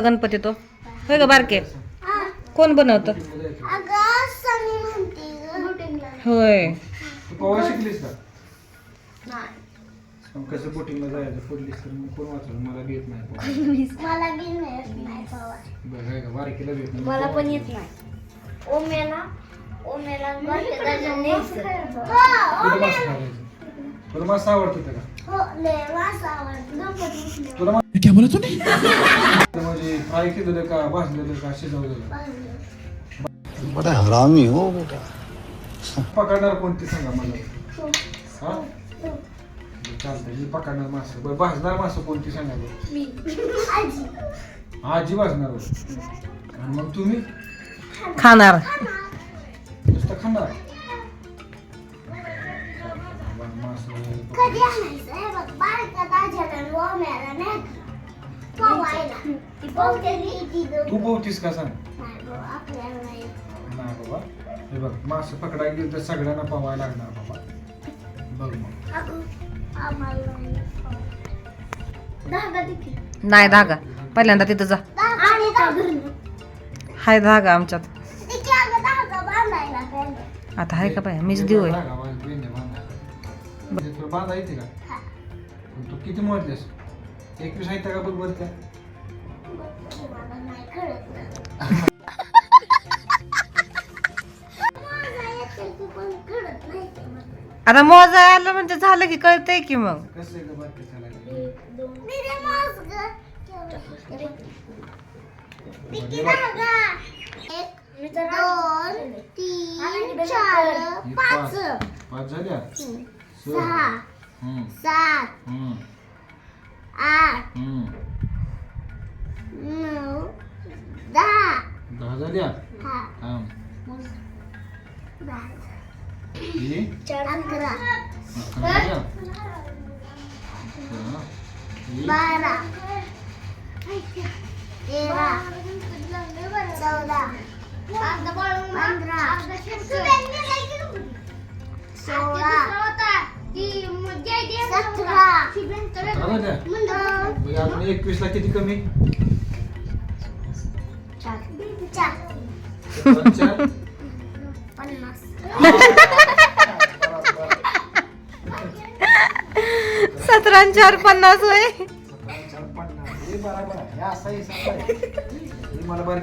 गणपती तो. होय का बारके? कोण बनवतं? ग होय. तू पोवा शिकलीस का? नाही. मग कसं बोटिंगला जायचं? पडलीस तर मग कोण वाचलं? मला पण येत नाही. ओमेला ओमेला बारक्या दादाने तुला मासा खायचं तुला मासा आवडतो का? हो तुला फ्राय केलेलं का भाजलेलं का शिजवलेलं? बड़ा हरामी हो बेटा. पकडणार कोणती सांगा मला? हा. चालतंय मी पकडणार मासं. बरं भाजणार मासं कोणती सांगा बरं? मी. आजी. आजी भाजणार बरं. आणि मग तुम्ही? खाणार. नुसतं खाणार? मासं कधी आणायचं? हे बघ बारक्या दादाला आणि ओम्याला नाही पवायला ती पोहतीस का सांग? नाही बाबा, हे बघ मासं पकडायला गेलं तर सगळ्यांना पवायला लागणार बाबा. बघ मग. नाही. धागा. देखील नाही धागा पहिल्यांदा तिथं जा. आणि धागा हाय धागा आमच्यात. आता हाय का बाय मीच देऊ. म्हणजे तुला बांधा येते का? हा. तू किती मोजलेस? एकवीस आहे का बघ बरं त्या आता मोजा आलं म्हणजे झालं की कळतंय की मग? कसं आहे का दोन, तीन, चार, पाच, पाच झाल्या? सहा, हम्म, सात, हम्म, दहा झाल्या हा, हा. बारा, ही अकरा, अकरा अकरा. बारा, तेरा, चौदा, पंधरा, सोळा, सतरा, सतरा झाल्या अं, म्हणजे अजून एकवीस ला किती कमी? सतरा, चार. पन्नास सतरा होय पन्नास. बरोबर